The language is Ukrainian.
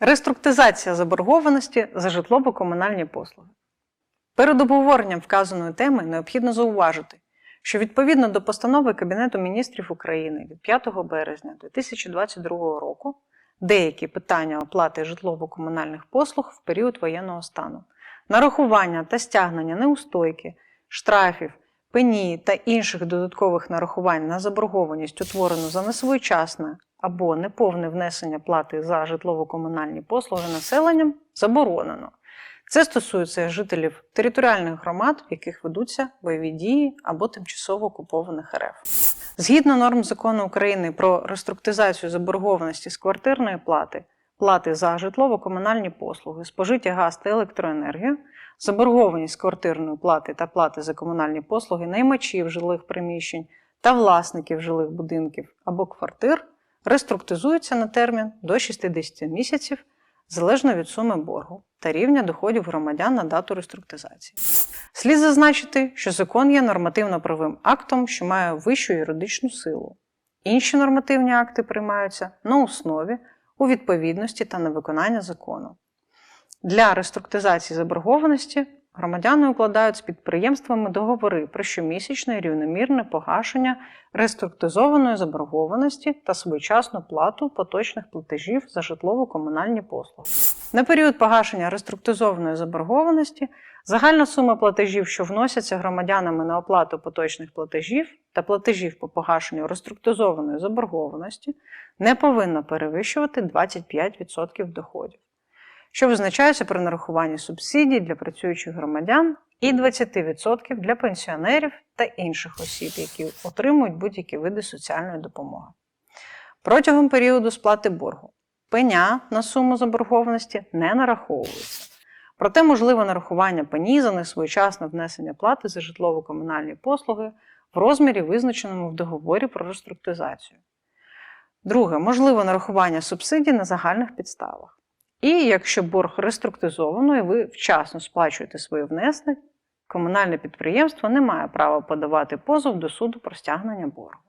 Реструктизація заборгованості за житлово-комунальні послуги. Перед обговоренням вказаної теми необхідно зауважити, що відповідно до постанови Кабінету міністрів України від 5 березня 2022 року деякі питання оплати житлово-комунальних послуг в період воєнного стану, нарахування та стягнення неустойки, штрафів, пені та інших додаткових нарахувань на заборгованість, утворену за несвоєчасне або неповне внесення плати за житлово-комунальні послуги населенням, заборонено. Це стосується жителів територіальних громад, в яких ведуться бойові дії або тимчасово окупованих РФ. Згідно норм закону України про реструктизацію заборгованості з квартирної плати, плати за житлово-комунальні послуги, спожиття газ та електроенергію, заборгованість квартирної плати та плати за комунальні послуги наймачів жилих приміщень та власників жилих будинків або квартир реструктизуються на термін до 60 місяців залежно від суми боргу та рівня доходів громадян на дату реструктизації. Слід зазначити, що закон є нормативно-правовим актом, що має вищу юридичну силу. Інші нормативні акти приймаються на основі у відповідності та на виконання закону. Для реструктизації заборгованості громадяни укладають з підприємствами договори про щомісячне рівномірне погашення реструктизованої заборгованості та своєчасну плату поточних платежів за житлово-комунальні послуги. На період погашення реструктизованої заборгованості загальна сума платежів, що вносяться громадянами на оплату поточних платежів та платежів по погашенню реструктизованої заборгованості, не повинна перевищувати 25% доходів що визначається при нарахуванні субсидій для працюючих громадян і 20% для пенсіонерів та інших осіб, які отримують будь-які види соціальної допомоги. Протягом періоду сплати боргу пеня на суму заборгованості не нараховується. Проте можливе нарахування пені за несвоєчасне внесення плати за житлово-комунальні послуги в розмірі, визначеному в договорі про реструктизацію. Друге, можливе нарахування субсидій на загальних підставах. І якщо борг реструктизовано і ви вчасно сплачуєте свої внески, комунальне підприємство не має права подавати позов до суду про стягнення боргу.